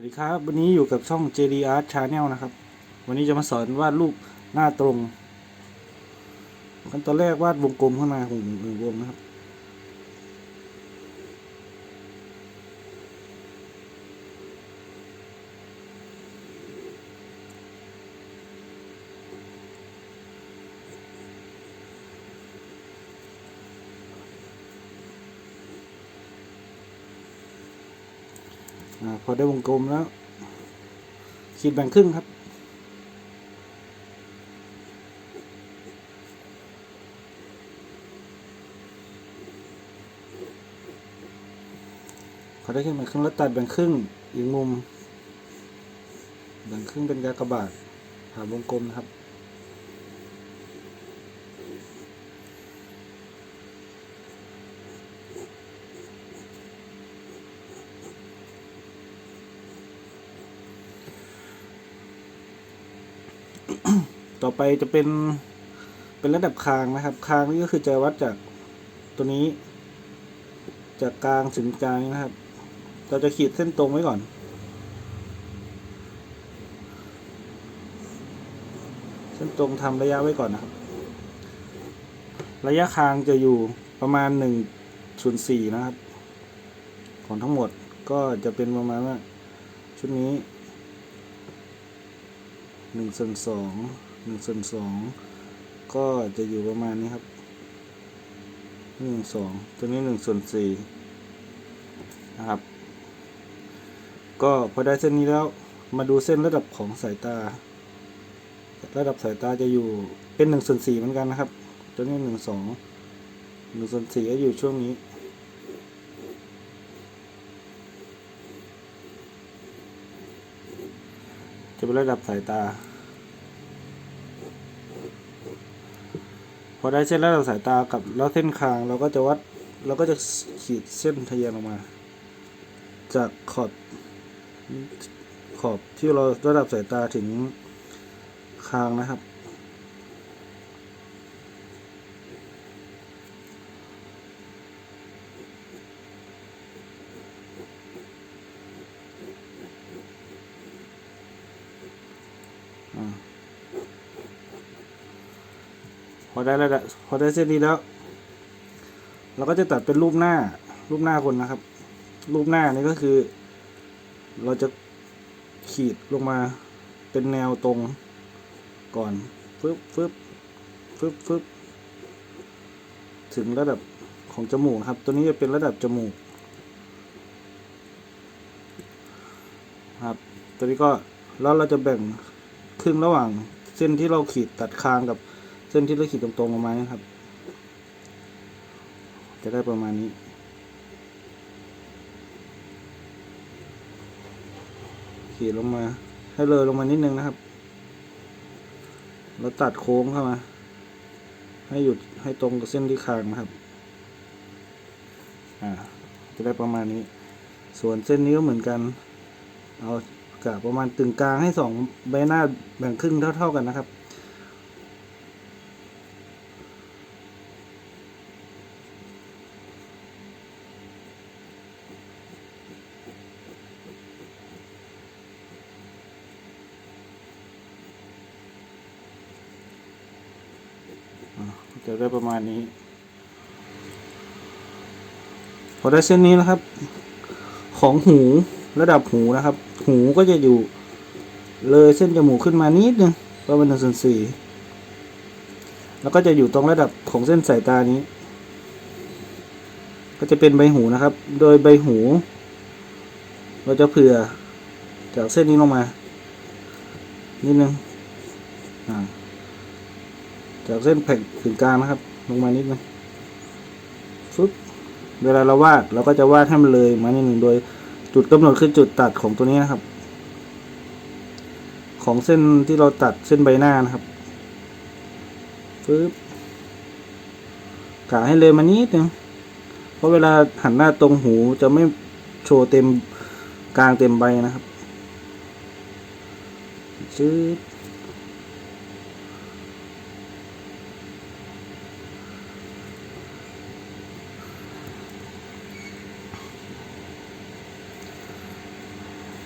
วัสดีครับ วันนี้อยู่กับช่อง JD Art Channel นะครับ วันนี้จะมาสอนวาดรูปหน้าตรงขั้นตอนแรกวาดวงกลมขึ้นมาหนึ่งหนึ่งวงนะครับ พอได้วงกลมแล้ว ขีดแบ่งครึ่งครับ พอได้ขีดแบ่งครึ่งแล้วตัดแบ่งครึ่งอีกมุม แบ่งครึ่งเป็นกากบาทหาวงกลมนะครับ ต่อไปจะเป็นเป็นระดับคางนะครับ คางนี่ก็คือจะวัดจากตัวนี้ จากกลางถึงกลางนะครับ เราจะขีดเส้นตรงไว้ก่อนเส้นตรงทำระยะไว้ก่อนนะครับ ระยะคางจะอยู่ประมาณหนึ่งส่วนสี่นะครับ ของทั้งหมดก็จะเป็นประมาณว่าชุดนี้หนึ่งส่วนสอง หนึ่งส่วนสองก็จะอยู่ประมาณนี้ครับหนึ่งสองตัวนี้หนึ่งส่วนสี่นะครับ ก็พอได้เส้นนี้แล้วมาดูเส้นระดับของสายตา ระดับสายตาจะอยู่เป็นหนึ่งส่วนสี่เหมือนกันนะครับ ตัวนี้หนึ่งสองหนึ่งส่วนสี่ก็อยู่ช่วงนี้จะเป็นระดับสายตา อได้เส้นระดับสายตากับแล้วเส้นคางเราก็จะวัดเราก็จะขีดเส้นทะแยงออกมา จากขอบขอบที่เราระดับสายตาถึงคางนะครับ อได้ระดับพอได้เส้นนี้แล้ว เราก็จะตัดเป็นรูปหน้า รูปหน้าคนนะครับ รูปหน้านี่ก็คือ เราจะขีดลงมาเป็นแนวตรงก่อนฟึบฟึบฟึบฟึบถึงระดับของจมูกครับ ตัวนี้จะเป็นระดับจมูกครับ ตัวนี้ก็แล้วเราจะแบ่งครึ่งระหว่างเส้นที่เราขีดตัดคางกับ เส้นที่เราขีดตรงๆออกมานะครับ จะได้ประมาณนี้ ขีดลงมา ให้เลยลงมานิดนึงนะครับ แล้วตัดโค้งเข้ามา ให้หยุดให้ตรงกับเส้นที่คางนะครับ อ่า จะได้ประมาณนี้ ส่วนเส้นนี้ก็เหมือนกัน เอากะประมาณตึงกลางให้สองใบหน้าแบ่งครึ่งเท่า ๆกันนะครับ ได้ประมาณนี้ พอได้เส้นนี้นะครับ ของหูระดับหูนะครับ หูก็จะอยู่เลยเส้นจมูกขึ้นมานิดนึงประมาณหนึ่งส่วนสี่แล้วก็จะอยู่ตรงระดับของเส้นสายตานี้ ก็จะเป็นใบหูนะครับ โดยใบหู เราจะเผื่อจากเส้นนี้ลงมา นิดนึงอ่า จากเส้นแผ่นถึงกลางนะครับ ลงมานิดนึงฟึบเวลาเราวาดเราก็จะวาดให้มันเลยมานิดนึงโดยจุดกำหนดคือจุดตัดของตัวนี้นะครับ ของเส้นที่เราตัดเส้นใบหน้านะครับปึ๊บกะให้เลยมานิดนึงเพราะเวลาหันหน้าตรงหูจะไม่โชว์เต็มกลางเต็มใบนะครับชืด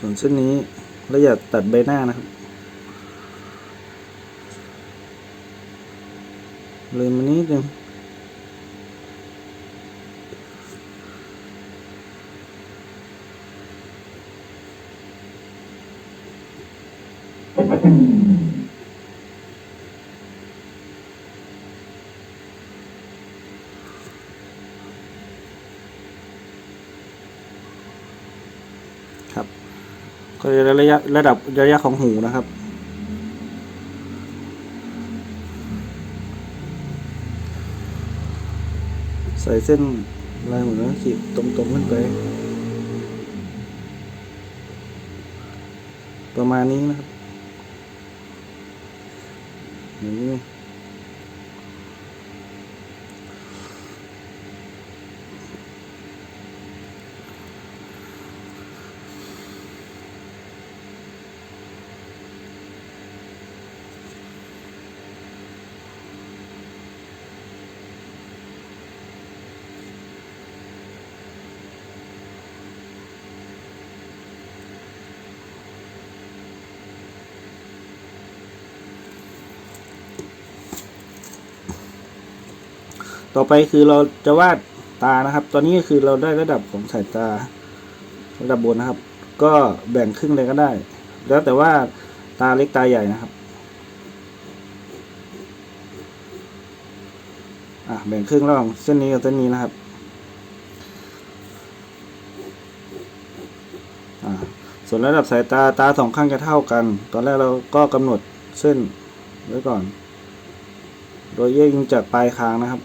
ส่วนเส้นนี้เราอย่าตัดใบหน้านะครับ เลยมานิดนึงอืมบ ก็จะได้ ระยะระดับระยะของหูนะครับ ใส่เส้นลายหมือนขีดตรงๆขึ้นไป ประมาณนี้นะครับอย่างนี้ ต่อไปคือเราจะวาดตานะครับ ตอนนี้ก็คือเราได้ระดับของสายตา ระดับบนนะครับ ก็แบ่งครึ่งเลยก็ได้ แล้วแต่ว่าตาเล็กตาใหญ่นะครับอะแบ่งครึ่งระหว่างเส้นนี้กับเส้นนี้นะครับอ่าส่วนระดับสายตาตาสองข้างจะเท่ากัน ตอนแรกเราก็กำหนดเส้นไว้ก่อน โดยแยกยิงจากปลายคางนะครับ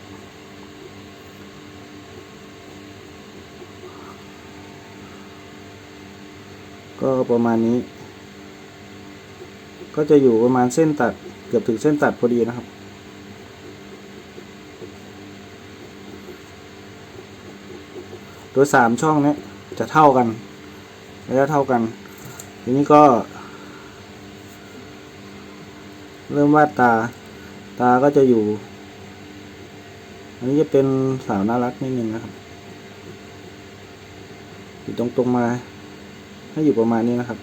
ก็ประมาณนี้ ก็จะอยู่ประมาณเส้นตัดเกือบถึงเส้นตัดพอดีนะครับโดยสามช่องเนี้ยจะเท่ากันระยะเท่ากัน ทีนี้ก็ เริ่มวาดตา ตาก็จะอยู่ อันนี้จะเป็นสาวน่ารักนิดนึงนะครับอยู่ตรงตรงๆมา ให้อยู่ประมาณนี้นะครับ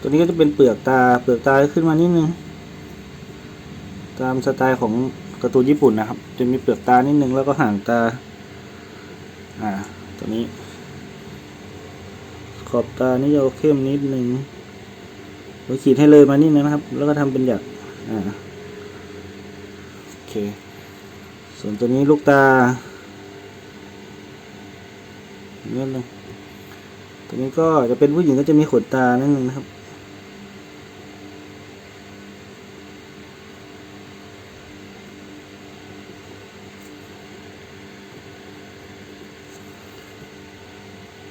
ตัวนี้ก็จะเป็นเปลือกตา เปลือกตาขึ้นมานิดนึง ตามสไตล์ของการ์ตูนญี่ปุ่นนะครับ จะมีเปลือกตานิดนึงแล้วก็ห่างตา อ่า ตัวนี้ ขอบตานี่จะเข้มนิดนึงเราขีดให้เลยมานิดนึงนะครับ แล้วก็ทำเป็นหยักอ่า โอเค ส่วนตัวนี้ลูกตาเงี้ยเลยตัวนี้ก็จะเป็นผู้หญิงก็จะมีขนตานิดนึงนะครับ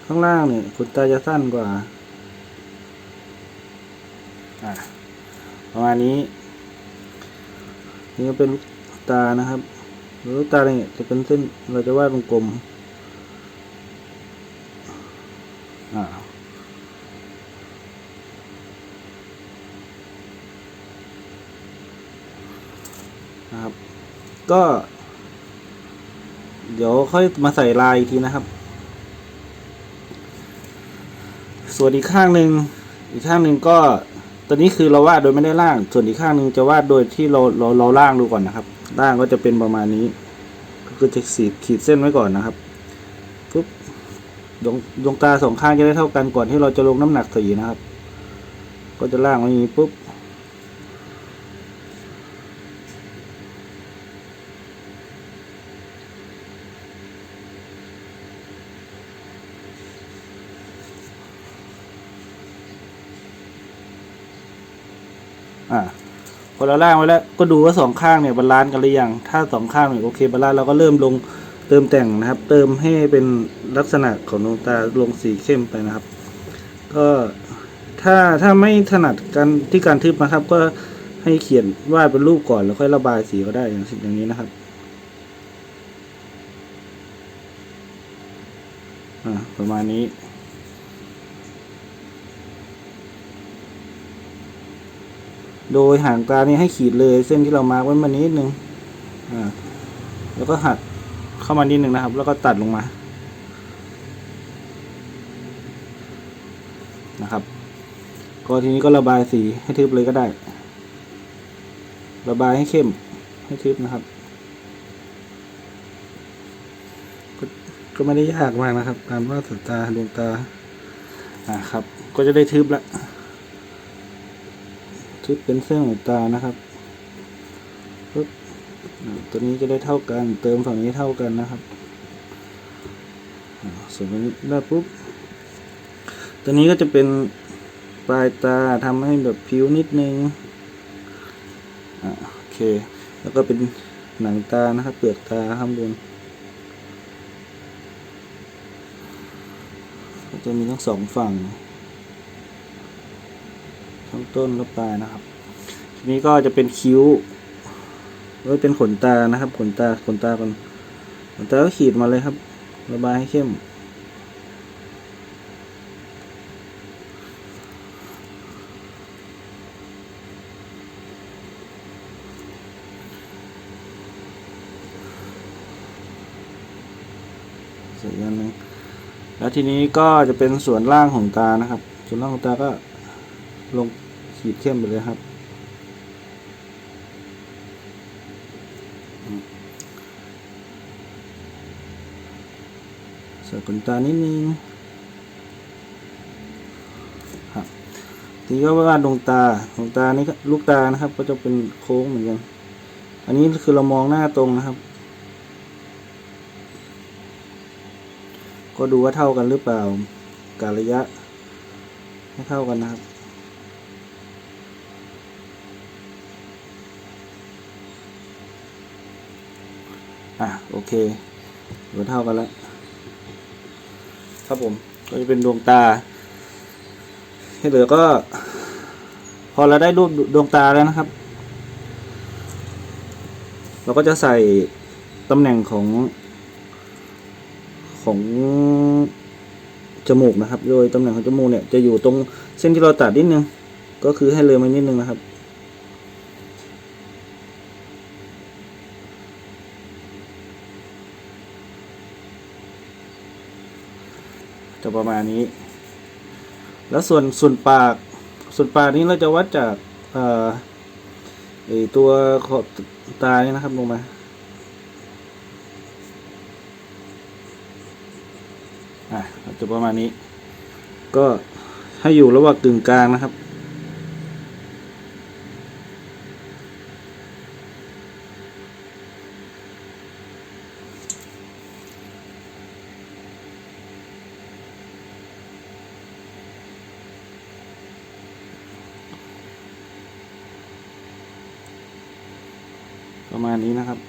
ข้างล่างเนี่ยขนตาจะสั้นกว่าอะประมาณนี้นี่ก็เป็นลูกตานะครับลูกตาเนี่ยจะเป็นเส้นเราจะวาดวงกลมอ่านะครับ ก็ เดี๋ยวค่อยมาใส่ลายอีกทีนะครับ ส่วนอีกข้างหนึ่งอีกข้างหนึ่งก็ตอนนี้คือเราวาดโดยไม่ได้ล่าง ส่วนอีกข้างหนึ่งจะวาดโดยที่เราเราเราล่างดูก่อนนะครับล่างก็จะเป็นประมาณนี้ ก็คือจะขีดขีดเส้นไว้ก่อนนะครับปุ๊บดวงดวงตาสองข้างจะได้เท่ากันก่อนที่เราจะลงน้ำหนักสีนะครับ ก็จะล่างไว้นี้ปุ๊บ พอเราล่างไว้แล้วก็ดูว่าสองข้างเนี่ยบาลานซ์กันหรือยังถ้าสองข้างเนี่ยโอเคบาลานซ์เราก็เริ่มลงเติมแต่งนะครับ เติมให้เป็นลักษณะของดวงตาลงสีเข้มไปนะครับ ก็ถ้าถ้าไม่ถนัดการที่การทึบนะครับ ก็ให้เขียนวาดเป็นรูปก่อนแล้วค่อยระบายสีก็ได้อย่างสิ่งอย่างนี้นะครับอ่าประมาณนี้ โดยหางตานี้ให้ขีดเลยเส้นที่เรามาร์กไว้มานิดนึงอ่าแล้วก็หักเข้ามานิดนึงนะครับ แล้วก็ตัดลงมา นะครับ ก็ทีนี้ก็ระบายสีให้ทึบเลยก็ได้ ระบายให้เข้มให้ทึบนะครับก็ก็ไม่ได้ยากมากนะครับ การวาดสายตาดวงตาอ่าครับ ก็จะได้ทึบและ ทึบเป็นเส้นของตานะครับปึ๊บตัวนี้จะได้เท่ากัน เติมฝั่งนี้เท่ากันนะครับส่วนตัวนี้ได้ปุ๊บตัวนี้ก็จะเป็นปลายตาทำให้แบบผิวนิดนึงอ่าโอเค แล้วก็เป็นหนังตานะครับ เปลือกตาข้างบนก็จะมีทั้งสองฝั่ง ต้นและปลายนะครับ ทีนี้ก็จะเป็นคิ้วไว้เป็นขนตานะครับ ขนตาขนตาก่อนขนตาก็ขีดมาเลยครับ ระบายให้เข้ม เสร็จแล้วนึงแล้วทีนี้ก็จะเป็นส่วนล่างของตานะครับ ส่วนล่างของตาก็ลง ขีดเข้มไปเลยครับ ใส่ขนตานิดนึงครับทีนี้ก็วาดดวงตาดวงตานี่ก็ลูกตานะครับ ก็จะเป็นโค้งเหมือนกัน อันนี้คือเรามองหน้าตรงนะครับ ก็ดูว่าเท่ากันหรือเปล่า การระยะไม่เท่ากันนะครับ อะโอเคดูเท่ากันแล้ว ครับผม ก็จะเป็นดวงตา ให้เหลือก็ พอเราได้รูปดวงตาแล้วนะครับ เราก็จะใส่ตำแหน่งของ ของจมูกนะครับ โดยตำแหน่งของจมูกเนี่ยจะอยู่ตรงเส้นที่เราตัดนิดนึง ก็คือให้เลยมานิดนึงนะครับ จะประมาณนี้ แล้วส่วนส่วนปากส่วนปากนี้เราจะวัดจากเอ่อไอตัวขอบตานี่นะครับลงมาอะจะประมาณนี้ ก็ให้อยู่ระหว่างกึ่งกลางนะครับ ประมาณนี้นะครับ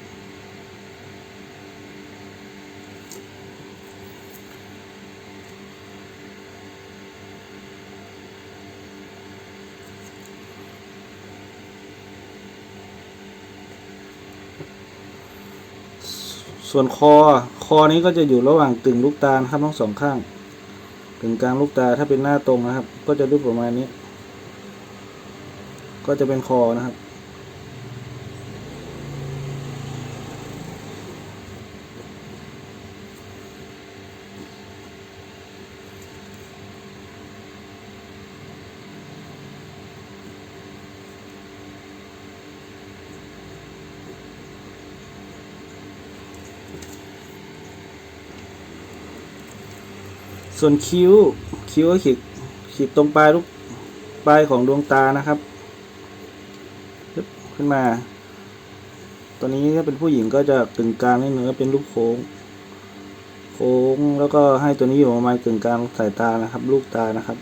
ส่วนคอ คอนี้ก็จะอยู่ระหว่างตึงลูกตาครับทั้งสองข้างตึงกลางลูกตาถ้าเป็นหน้าตรงนะครับ ก็จะรูปประมาณนี้ ก็จะเป็นคอนะครับ ส่วนคิ้ว คิ้วก็ขีดขีดตรงปลายลูกปลายของดวงตานะครับขึ้นมา ตอนนี้ถ้าเป็นผู้หญิงก็จะกึ่งกลางนิดนึงก็เป็นลูกโค้ง โค้งแล้วก็ให้ตัวนี้อยู่ประมาณกึ่งกลางสายตานะครับ ลูกตานะครับ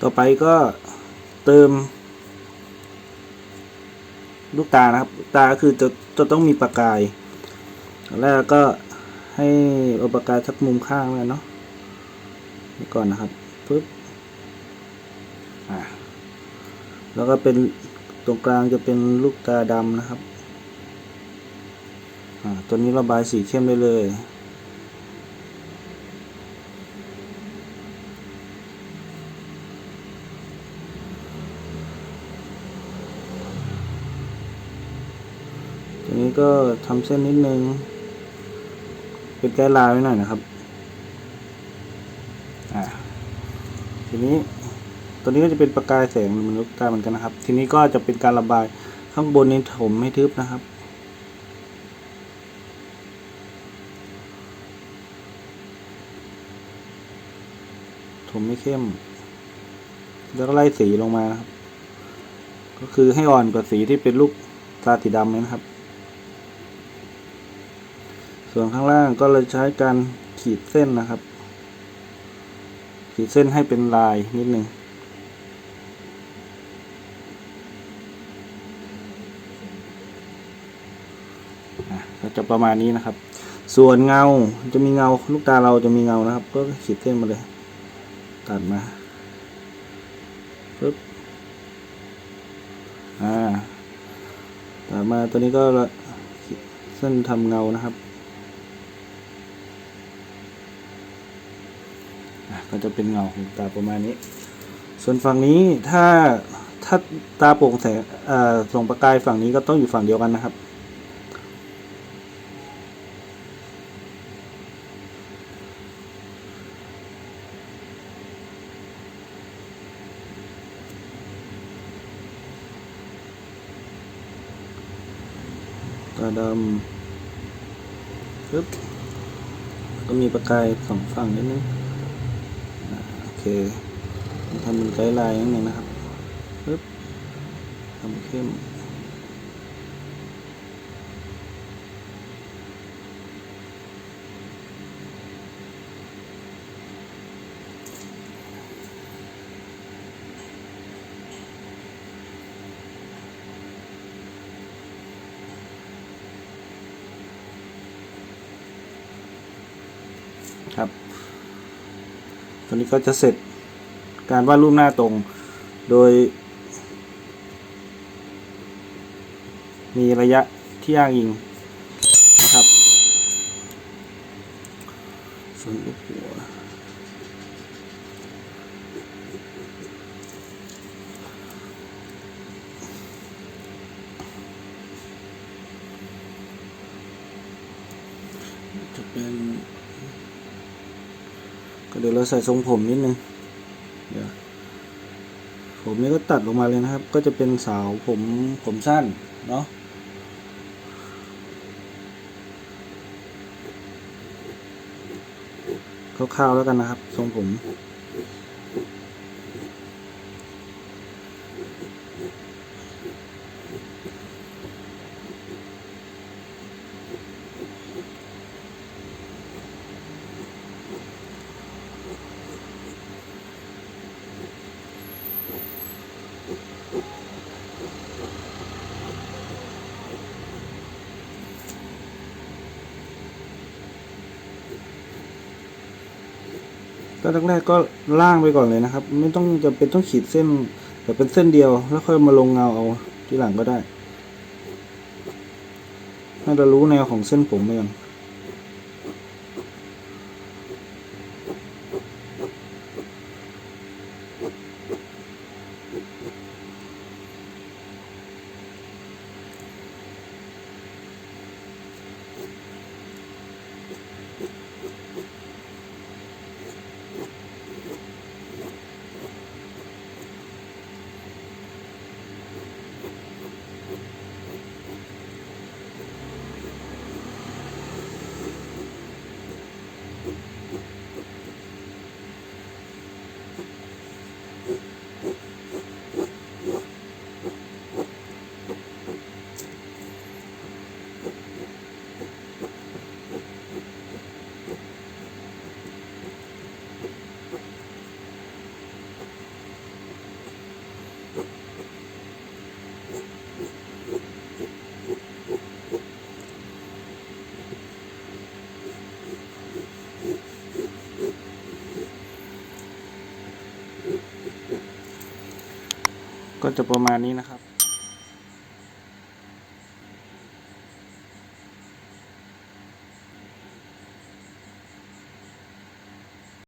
ต่อไปก็เติม ลูกตานะครับตาคือจะจะต้องมีประกาย แล้วก็ให้เอาประกายสักมุมข้างแล้วเนาะนี่ก่อนนะครับปึ๊บอ่าแล้วก็เป็นตรงกลางจะเป็นลูกตาดำนะครับอ่าตัวนี้ระบายสีเข้มได้เลย ก็ทำเส้นนิดนึง เป็นแก้ลายไว้หน่อยนะครับอ่าทีนี้ตัวนี้ก็จะเป็นประกายแสงมันลูกตาเหมือนกันนะครับ ทีนี้ก็จะเป็นการระบายข้างบนนี้ถมให้ทึบนะครับ ถมไม่เข้ม แล้วก็ไล่สีลงมานะครับ ก็คือให้อ่อนกว่าสีที่เป็นลูกตาสีดำนะครับ ส่วนข้างล่างก็เลยใช้การขีดเส้นนะครับ ขีดเส้นให้เป็นลายนิดหนึ่งอะก็จะประมาณนี้นะครับ ส่วนเงาจะมีเงาลูกตาเราจะมีเงานะครับ ก็ขีดเส้นมาเลย ตัดมาปึ๊บอ่าตัดมาตัวนี้ก็เส้นทำเงานะครับอะ ก็จะเป็นเงาของตาประมาณนี้ ส่วนฝั่งนี้ถ้าถ้าตาโปร่งแสงส่งประกายฝั่งนี้ก็ต้องอยู่ฝั่งเดียวกันนะครับ ตาดำปึ๊บก็มีประกายสองฝั่งนิดนึง เคทำเป็นไกด์ไลน์นิดนึงนะครับปึ๊บทำเข้ม นี้ก็จะเสร็จการวาดรูปหน้าตรง โดย มีระยะที่อ้างอิงนะครับส่วนหัวจะเป็น เดี๋ยวเราใส่ทรงผมนิดนึง เดี๋ยว ผมนี่ก็ตัดลงมาเลยนะครับ ก็จะเป็นสาวผมผมสั้นเนาะคร่าวๆแล้วกันนะครับ ทรงผม แรกๆก็ล่างไปก่อนเลยนะครับ ไม่ต้องจะเป็นต้องขีดเส้น แต่เป็นเส้นเดียว แล้วค่อยมาลงเงาเอาที่หลังก็ได้ให้เรารู้แนวของเส้นผมไปก่อน ก็จะประมาณนี้นะครับ